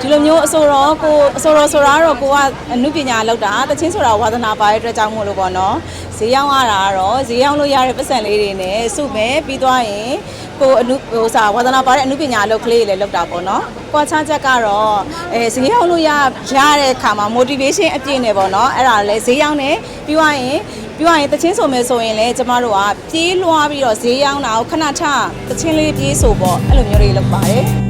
ဒီလိုမျိုးအဆိုတော့ကိုအဆိုတော့ဆိုတာကတော့ကိုကအမှုပညာလောက်တာတချင်းဆိုတာဝါသနာပါတဲ့အတွက်ကြောင့်မို့လို့ပေါ့နော်ဈေးရောက်ရတာကတော့ဈေးရောက်လို့ရတဲ့ပတ်စံလေးတွေနဲ့စုမယ်ပြီးသွားရင်ကိုအမှုဟိုစာဝါသနာပါတဲ့အမှုပညာအလုပ်ကလေးတွေလည်းလုပ်တာပေါ့နော်ကွာခြားချက်ကတော့အဲဈေးရောက်လို့ရရတဲ့အခါမှာ motivation အပြည့်နဲ့ပေါ့နော်အဲ့ဒါလည်းဈေးရောက်နေပြီးသွားရင်ပြီးသွားရင်တချင်းဆိုမယ်ဆိုရင်လည်းကျမတို့ကပြေးလွှားပြီးတော့ဈေးရောက်တာကိုခဏထတချင်းလေးပြေးဆိုပေါ့အဲ့လိုမျိုးတွေလုပ်ပါတယ်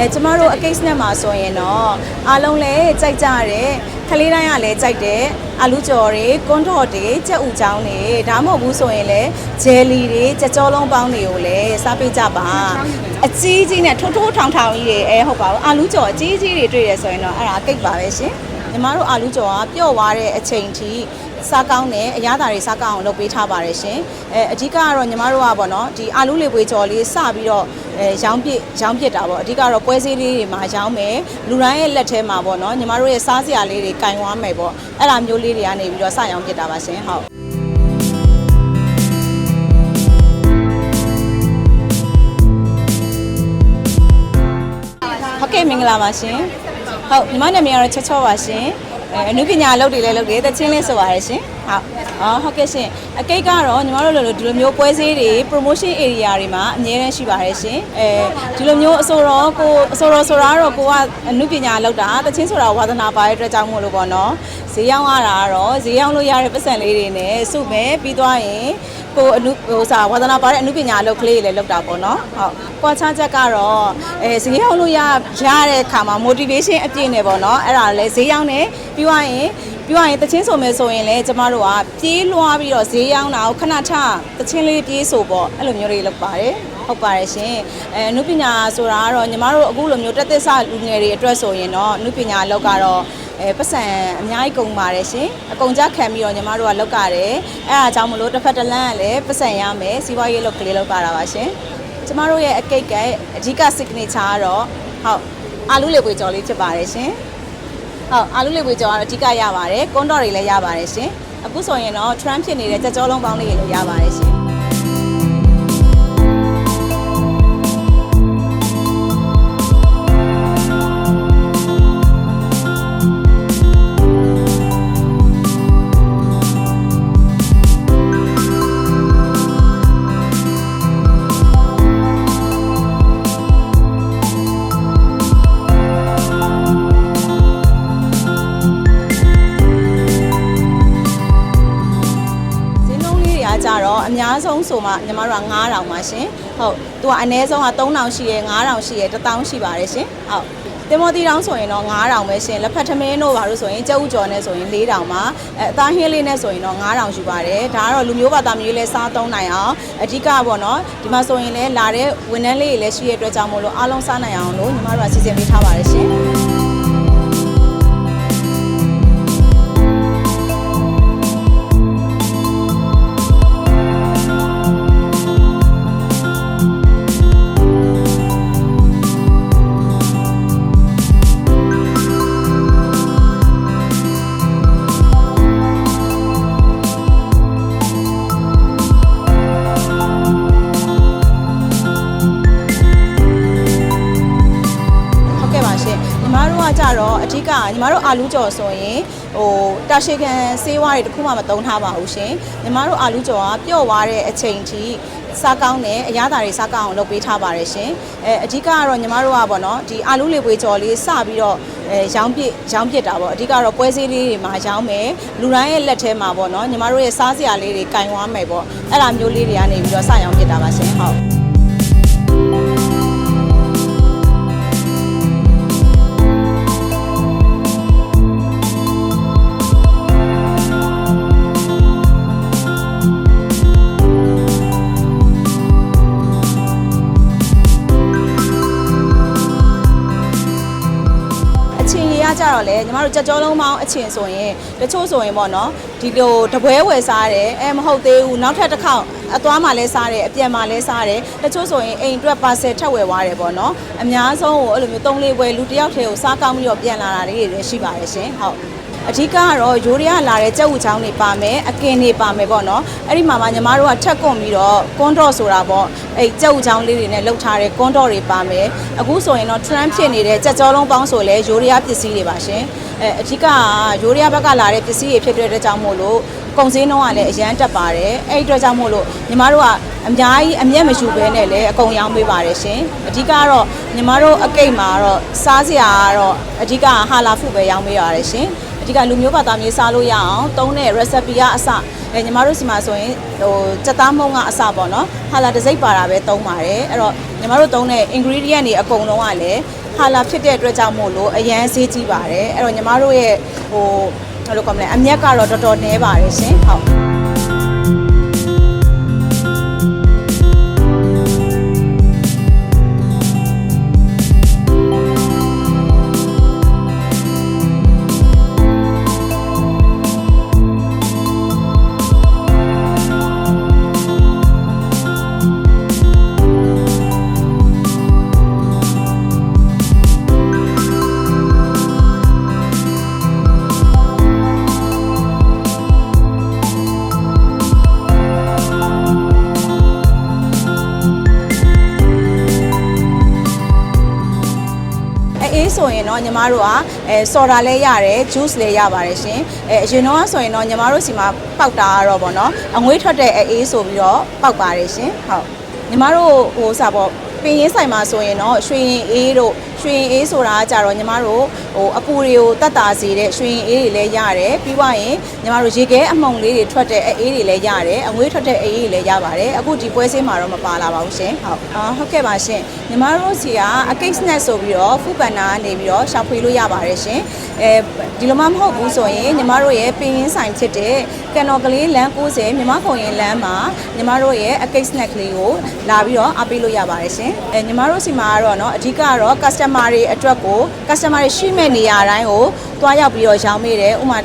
အဲကျမတို့အကိစ္စနဲ့မှာဆိုရင်တော့အားလုံးလည်းကြိုက်ကြတဲ့ခလေးတိုင်းကလည်းကြိုက်တဲ့အာလူကြော်တွေကွန်းတော်တွေကြက်ဥချောင်းတွေဒါမှမဟုတ်ဘူးဆိုရင်လည်းဂျယ်လီတွေကြက်ကြောလုံးပေါင်းတွေကိုလည်းစားပေးကြပါအကြီးကြီးနဲ့ထိုးထိုးထောင်ထောင်ကြီးတွေအဲဟုတ်ပါဘူးအာလူကြော်အကြီးကြီးတွေတွေ့ရဆိုရင်တော့အဲ့ဒါကိတ်ပါပဲရှင်ညီမတို့အာလူကြော်ကပျော့သွားတဲ့အချိန်ထိ စားကောင်းတဲ့အရသာတွေစားကောင်းအောင်လုပ်ပေးထားပါတယ်ရှင်အဲအဓိကကတော့ညီမတို့ကပေါ့နော်ဒီအာလူလေးပွေကြော်လေးစပြီးတော့အဲရောင်းပစ်ရောင်းပစ်တာပေါ့အဓိကတော့ပွဲစည်းလေးတွေမှာရောင်းမယ်လူတိုင်းရဲ့လက်ထဲမှာပေါ့နော်ညီမတို့ရဲ့စားစရာလေးတွေကင်ဝမ်းမယ်ပေါ့အဲ့လိုမျိုးလေးတွေကနေပြီးတော့စရောင်းပစ်တာပါရှင်ဟုတ်ဟုတ်ကဲ့မင်္ဂလာပါရှင်ဟုတ်ညီမနာမည်ကတော့ချက်ချောပါရှင် အဲအနုပညာအလုပ်တွေလည်းလုပ်တယ်တချင်းလေးဆိုပါရရှင်ဟုတ် အော်ဟုတ်ကဲ့ရှင်အကိတ်ကတော့ညီမတို့လိုလိုဒီလိုမျိုးပွဲစည်းတွေ promotion area တွေမှာအများတန်းရှိပါတယ်ရှင်အဲဒီလိုမျိုးအဆိုတော့ကိုအဆိုတော့ဆိုတာကတော့ကိုကအနုပညာအလုပ်တာတချင်းဆိုတာဝါသနာပါတဲ့အတွက်ကြောင့်မို့လို့ပေါ့နော်ဈေးရောက်ရတာကတော့ဈေးရောက်လို့ရတဲ့ပတ်စံလေးတွေနဲ့စုမယ်ပြီးသွားရင်ကိုအနုဟိုစာဝါသနာပါတဲ့အနုပညာအလုပ်ကလေးတွေလည်းလုပ်တာပေါ့နော်ဟုတ်ကွာခြားချက်ကတော့အဲဈေးရောက်လို့ရရတဲ့အခါမှာ motivation အပြည့်နဲ့ပေါ့နော်အဲ့ဒါလည်းဈေးရောက်နေပြီးသွားရင် ပြီးသွားရင်တချင်းဆိုမယ်ဆိုရင်လည်းကျမတို့ကပြေးလွှားပြီးတော့ဈေးရောက်တာကိုခဏထတချင်းလေးပြေးဆိုပေါ့အဲ့လိုမျိုးတွေလုပ်ပါတယ်ဟုတ်ပါတယ်ရှင်အဲအနုပညာဆိုတာကတော့ညီမတို့အခုလိုမျိုးတက်သစ်စလူငယ်တွေအတွက်ဆိုရင်တော့အနုပညာအလုပ်ကတော့အဲပတ်စံအများကြီးကုန်ပါတယ်ရှင်အကုန်ကြခံပြီးတော့ညီမတို့ကလောက်ကြတယ်အဲအားကြောင့်မလို့တစ်ဖက်တစ်လမ်းကလည်းပတ်စံရမယ်စီးပွားရေးလုပ်ကလေးလောက်ကြတာပါရှင်ကျမတို့ရဲ့အကိတ်ကအဓိက signature ကတော့ဟုတ်အာလူလေပွေကြော်လေးဖြစ်ပါတယ်ရှင် ဟုတ်အာလူလေပွေကြော်ကတော့အဓိကရပါတယ်ကွန်တော်တွေလည်းရပါတယ်ရှင်အခုဆိုရင်တော့ trend ဖြစ်နေတဲ့ကြက်ကြောလုံးပေါင်းလေးတွေလည်းရပါတယ်ရှင် များဆုံးဆိုမှညီမတို့က9000ပါရှင်ဟုတ်သူကအနည်းဆုံးက3000ရှိရယ်9000ရှိရယ်1000ရှိပါတယ်ရှင်ဟုတ်တင်မောတီတောင်းဆိုရင်တော့9000ပဲရှင်လက်ဖက်ထမင်းတို့ဘာလို့ဆိုရင်ကြက်ဥကြော်နဲ့ဆိုရင်4000ပါအဲအသားဟင်းလေးနဲ့ဆိုရင်တော့9000ယူပါတယ်ဒါကတော့လူမျိုးဘာသာမျိုးလေးစားသုံးနိုင်အောင်အဓိကပေါ့နော်ဒီမှာဆိုရင်လည်းလာတဲ့ဝန်ထမ်းလေးတွေလည်းရှိရတဲ့အတွက်ကြောင့်မို့လို့အားလုံးစားနိုင်အောင်လို့ညီမတို့ကစီစဉ်ပေးထားပါတယ်ရှင် ညီမတို့အာလူကြော်ဆိုရင်ဟိုတာရှိကန်ဆေးဝါးတွေတခုမှမသုံးထားပါဘူးရှင်ညီမတို့အာလူကြော်ကပျော့သွားတဲ့အချိန်ထိစားကောင်းတဲ့အရသာတွေစားကောင်းအောင်လုပ်ပေးထားပါတယ်ရှင်အဲအဓိကကတော့ညီမတို့ကပေါ့နော်ဒီအာလူလေးပွေကြော်လေးစပြီးတော့အဲရောင်းပစ်ရောင်းပစ်တာပေါ့အဓိကတော့ပွဲစည်းလေးတွေမှာရောင်းမယ်လူတိုင်းရဲ့လက်ထဲမှာပေါ့နော်ညီမတို့ရဲ့စားစရာလေးတွေကင်ဝမ်းမယ်ပေါ့အဲ့လိုမျိုးလေးတွေကနေပြီးတော့စရောင်းပစ်တာပါရှင်ဟုတ် တော့လေညီမတို့ကြက်ကြောလုံးပေါင်းအချင်းဆိုရင်တချို့ဆိုရင်ပေါ့နော်ဒီလိုတပွဲဝယ်စားတယ်အဲမဟုတ်သေးဘူးနောက်ထပ်တစ်ခေါက်အသွားမှလည်းစားတယ်အပြန်မှလည်းစားတယ်တချို့ဆိုရင်အိမ်အတွက်ပါဆယ်ထပ်ဝယ်သွားတယ်ပေါ့နော်အများဆုံးကိုအဲ့လိုမျိုးသုံးလေးပွဲလူတစ်ယောက်တည်းကိုစားကောင်းပြီးတော့ပြန်လာတာလေးတွေလည်းရှိပါတယ်ရှင်ဟုတ် အဓိကကတော့ရိုးရရလာတဲ့ကြက်ဥချောင်းတွေပါမယ်အကင်တွေပါမယ်ပေါ့နော်အဲ့ဒီမှာမှညီမတို့ကထက်ကွန်ပြီးတော့ကွန်တော့ဆိုတာပေါ့အဲ့ကြက်ဥချောင်းလေးတွေနဲ့လှုပ်ထားတဲ့ကွန်တော့တွေပါမယ်အခုဆိုရင်တော့ trend ဖြစ်နေတဲ့ကြက်ကြောလုံးပေါင်းဆိုလဲရိုးရရပစ္စည်းတွေပါရှင်အဲအဓိကကရိုးရရဘက်ကလာတဲ့ပစ္စည်းတွေဖြစ်တဲ့အတွက်ကြောင့်မို့လို့ကုန်စည်နှုန်းကလည်းအရန်တက်ပါတယ်အဲ့ဒီအတွက်ကြောင့်မို့လို့ညီမတို့ကအများကြီးအမျက်မယူဘဲနဲ့လည်းအကုန်ရောင်းပေးပါတယ်ရှင်အဓိကကတော့ညီမတို့အကိတ်မှာကတော့စားစရာကတော့အဓိကဟာလာဖုပဲရောင်းပေးရတယ်ရှင်အ ဓိကလူမျိုးဘာသာမျိုးစားလို့ရအောင်တုံးတဲ့ recipe ကအစအဲညီမတို့စီမှာဆိုရင်ဟိုစက်သားမုံကအစပေါ့နော်ဟာလာတစ်စိတ်ပါတာပဲတုံးပါတယ်အဲ့တော့ညီမတို့တုံးတဲ့ ingredient တွေအကုန်လုံးကလည်းဟာလာဖြစ်တဲ့အတွက်ကြောင့်မို့လို့အရန်ဈေးကြီးပါတယ်အဲ့တော့ညီမတို့ရဲ့ဟိုဘယ်လိုကောမလဲအမျက်ကတော့တော်တော်နည်းပါတယ်ရှင်ဟုတ် အေးဆိုရင်တော့ညီမတို့ကအဲဆော်ဒါလည်းရတယ် juice လည်းရပါတယ်ရှင်အဲအရင်တော့ဆိုရင်တော့ညီမတို့စီမှာပောက်တာကတော့ဗောနော်အငွေးထွက်တဲ့အေးဆိုပြီးတော့ပောက်ပါတယ်ရှင်ဟုတ်ညီမတို့ဟိုစားပေါ့ပင်ရင်းဆိုင်မှာဆိုရင်တော့ရွှေရင်အေးတို့ ရွှေရင်အေးဆိုတာကကြတော့ညီမတို့ဟိုအပူတွေကိုတတ်တာစေတဲ့ရွှေရင်အေးတွေလည်းရတယ်ပြီးွားရင်ညီမတို့ရေခဲအမှုန်လေးတွေထွက်တဲ့အေးတွေလည်းရတယ်အငွေးထွက်တဲ့အေးတွေလည်းရပါတယ်အခုဒီပွဲစင်းမှာတော့မပါလာပါဘူးရှင်ဟုတ်အာဟုတ်ကဲ့ပါရှင်ညီမတို့စီကအကိတ် snack ဆိုပြီးတော့ဖူပန်နာကနေပြီးတော့ရှာဖွေလို့ရပါတယ်ရှင်အဲဒီလိုမှမဟုတ်ဘူးဆိုရင်ညီမတို့ရဲ့ပင်ရင်းဆိုင်ဖြစ်တဲ့ကန်တော်ကလေးလမ်း90မြမခုံရင်လမ်းမှာညီမတို့ရဲ့အကိတ် snack လေးကိုလာပြီးတော့အားပေးလို့ရပါတယ်ရှင်အဲညီမတို့စီမှာကတော့เนาะအဓိကကတော့ customer တွေအတွက်ကို customer တွေရှိမဲ့နေရာတိုင်းကိုသွားရောက်ပြီးတော့ရောင်းမိတယ်ဥမာ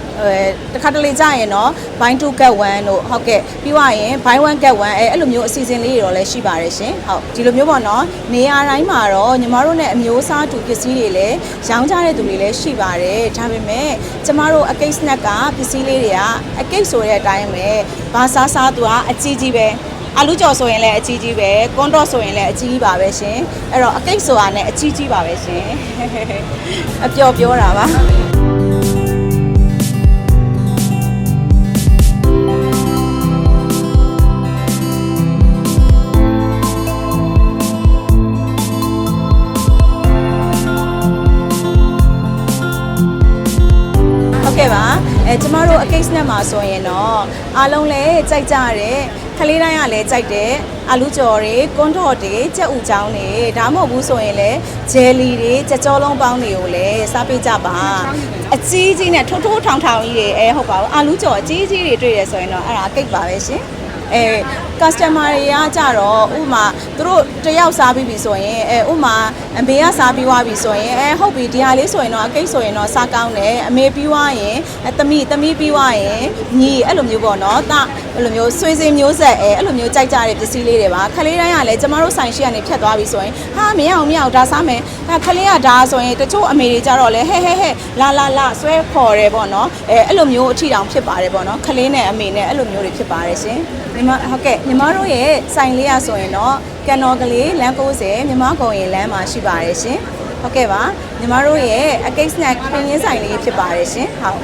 တခါတလေကြာရင်တော့ buy two get one တို့ဟုတ်ကဲ့ပြီးွားရင် buy one get one အဲအဲ့လိုမျိုးအစီအစဉ်လေးတွေတော့လည်းရှိပါတယ်ရှင်ဟုတ်ဒီလိုမျိုးပေါ့နော်နေရာတိုင်းမှာတော့ညီမတို့နဲ့အမျိုးအစားတူပစ္စည်းတွေလည်းရောင်းကြတဲ့သူတွေလည်းရှိပါတယ်ဒါပေမဲ့ကျမတို့အကိတ် snack ကပစ္စည်းလေးတွေကအကိတ်ဆိုတဲ့အတိုင်းပဲဘာစားစားသူကအကြီးကြီးပဲ အာလူကြော်ဆိုရင်လည်းအကြီးကြီးပဲကွန်တော့ဆိုရင်လည်းအကြီးကြီးပါပဲရှင်အဲ့တော့အကိတ်ဆိုတာနဲ့အကြီးကြီးပါပဲရှင်အပျော်ပြောတာပါဟုတ်ကဲ့ပါအဲကျမတို့အကိတ်စနက်မှာဆိုရင်တော့အားလုံးလည်းကြိုက်ကြတယ် ခလေးတိုင်းကလည်းကြိုက်တယ်အာလူကြော်တွေကွန်းတော်တွေကြက်ဥချောင်းတွေဒါမှမဟုတ်ဘူးဆိုရင်လည်းဂျယ်လီတွေကြက်ကြောလုံးပေါင်းတွေကိုလည်းစားပေးကြပါအကြီးကြီးနဲ့ထိုးထိုးထောင်ထောင်ကြီးတွေအဲဟုတ်ပါဘူးအာလူကြော်အကြီးကြီးတွေတွေ့ရဆိုရင်တော့အဲ့ဒါကိတ်ပါပဲရှင်အဲ customer တွေကကြတော့ဥပမာသူတို့တယောက်စားပြီးပြီဆိုရင်အဲဥပမာ အမေကစားပြီးသွားပြီဆိုရင်အဲဟုတ်ပြီဒီဟာလေးဆိုရင်တော့အကိတ်ဆိုရင်တော့စားကောင်းတယ်အမေပြီးသွားရင်အဲသမီးသမီးပြီးသွားရင်ညီအဲ့လိုမျိုးပေါ့နော်တအဲ့လိုမျိုးဆွေးစင်မျိုးဆက်အဲအဲ့လိုမျိုးကြိုက်ကြတဲ့ပစ္စည်းလေးတွေပါခလေးတိုင်းကလည်းကျမတို့ဆိုင်ရှိကနေဖြတ်သွားပြီဆိုရင်ဟာမရအောင်မရအောင်ဒါစားမယ်အဲခလေးကဒါဆိုရင်တချို့အမေတွေကြတော့လေဟဲဟဲဟဲလာလာလာဆွဲခေါ်တယ်ပေါ့နော်အဲအဲ့လိုမျိုးအထီတောင်ဖြစ်ပါတယ်ပေါ့နော်ခလေးနဲ့အမေနဲ့အဲ့လိုမျိုးတွေဖြစ်ပါတယ်ရှင်ညီမဟုတ်ကဲ့ညီမတို့ရဲ့ဆိုင်လေးရဆိုရင်တော့ကန်တော်ကလေးလမ်း90မြမကုံရင်လမ်းမှာရှိပါတယ်ရှင်ဟုတ်ကဲ့ပါညီမတို့ရဲ့အကိတ် snack ပင်ရင်းဆိုင်လေးဖြစ်ပါတယ်ရှင်ဟုတ်